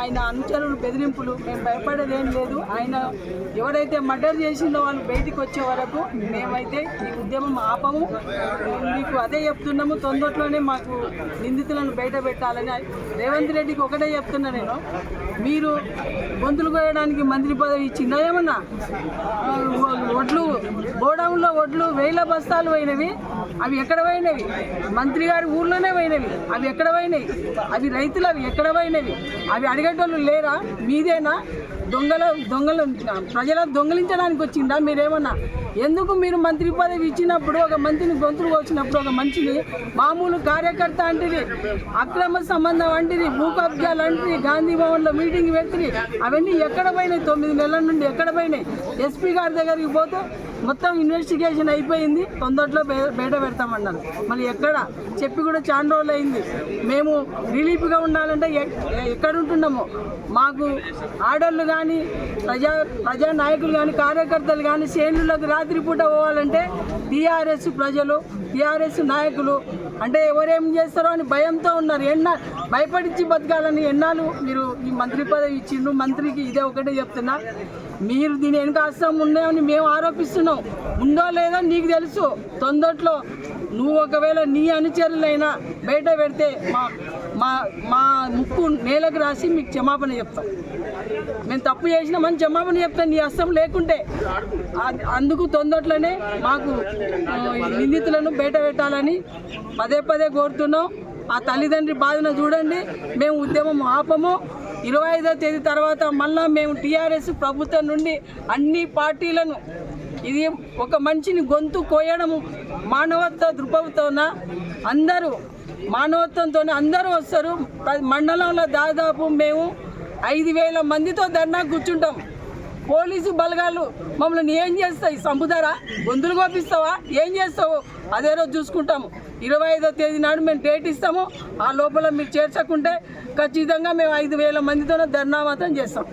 ఆయన అనుచరులు బెదిరింపులు మేము భయపడేది ఏం లేదు. ఆయన ఎవరైతే మర్డర్ చేసిందో వాళ్ళు బయటికి వచ్చే వరకు మేమైతే ఈ ఉద్యమం ఆపము. మీకు అదే చెప్తున్నాము. తొందరలోనే మాకు నిందితులను బయట పెట్టాలని. రేవంత్ రెడ్డికి ఒకటే చెప్తున్నా నేను. మీరు గొంతులు కోయడానికి మంత్రి పదవి ఇచ్చిందా ఏమన్నా? ఒడ్లు గోడౌన్లో ఒడ్లు వేల బస్తాలు పోయినవి. అవి ఎక్కడ పోయినవి? మంత్రి గారి ఊర్లోనే పోయినవి. అవి ఎక్కడ పోయినాయి అవి రైతులు అవి ఎక్కడ పోయినవి? అవి అడిగేటోళ్ళు లేరా? మీదేనా? దొంగల దొంగలు ప్రజల దొంగలించడానికి వచ్చిందా మీరేమన్నా? ఎందుకు మీరు మంత్రి పదవి ఇచ్చినప్పుడు ఒక మంత్రిని గొంతులు వచ్చినప్పుడు ఒక మనిషిని మామూలు కార్యకర్త అంటిది అక్రమ సంబంధం అంటిది భూ కబ్జాలు అంటిది గాంధీ భవన్లో మీటింగ్ పెట్టి అవన్నీ ఎక్కడ పోయినాయి? తొమ్మిది నెలల నుండి ఎక్కడ పోయినాయి? ఎస్పీ గారి దగ్గరికి పోతే మొత్తం ఇన్వెస్టిగేషన్ అయిపోయింది. తొందరలో బయట పెడతామన్నారు. మళ్ళీ ఎక్కడ? చెప్పి కూడా చాలా రోజులు అయింది. మేము రిలీఫ్గా ఉండాలంటే ఎక్కడ ఉంటున్నామో? మాకు ఆడోళ్ళు కానీ ప్రజా ప్రజా నాయకులు కానీ కార్యకర్తలు కానీ శ్రేణులకు రాత్రిపూట పోవాలంటే టీఆర్ఎస్ ప్రజలు టీఆర్ఎస్ నాయకులు అంటే ఎవరేం చేస్తారో అని భయంతో ఉన్నారు. ఎన్న భయపడించి బతకాలని ఎన్నాళ్ళు మీరు ఈ మంత్రి పదవి ఇచ్చిండ్రు? మంత్రికి ఇదే ఒకటే చెప్తున్నా. మీరు దీని వెనుక అస్సం ఉన్నాయని మేము ఆరోపిస్తున్నాం. ఉందో లేదో నీకు తెలుసు. తొందరలో నువ్వు ఒకవేళ నీ అనుచరులైనా బయట పెడితే మా మా మా ముక్కు నేలకు రాసి మీకు క్షమాపణ చెప్తాం. మేము తప్పు చేసినామని క్షమాపణ చెప్తాం. నీ అస్తం లేకుంటే అందుకు తొందరలోనే మాకు నిందితులను బయట పెట్టాలని పదే పదే కోరుతున్నాం. ఆ తల్లిదండ్రి బాధను చూడండి. మేము ఉద్యమం ఆపము. ఇరవై ఐదో తేదీ తర్వాత మళ్ళా మేము టీఆర్ఎస్ ప్రభుత్వం నుండి అన్ని పార్టీలను ఇది ఒక మనిషిని గొంతు కోయడము మానవత్వ దృక్పథంతోన అందరూ మానవత్వంతో అందరూ వస్తారు. మండలంలో దాదాపు మేము ఐదు వేల మందితో ధర్నా కూర్చుంటాం. పోలీసు బలగాలు మమ్మల్ని ఏం చేస్తాయి? చంపుతారా గొంతులు కోపిస్తావా? ఏం చేస్తావు? అదే రోజు చూసుకుంటాము. ఇరవై ఐదో తేదీ నాడు మేము డేట్ ఇస్తాము. ఆ లోపల మీరు చేర్చకుంటే ఖచ్చితంగా మేము ఐదు వేల మందితోనే ధర్నా మాత్రం చేస్తాం.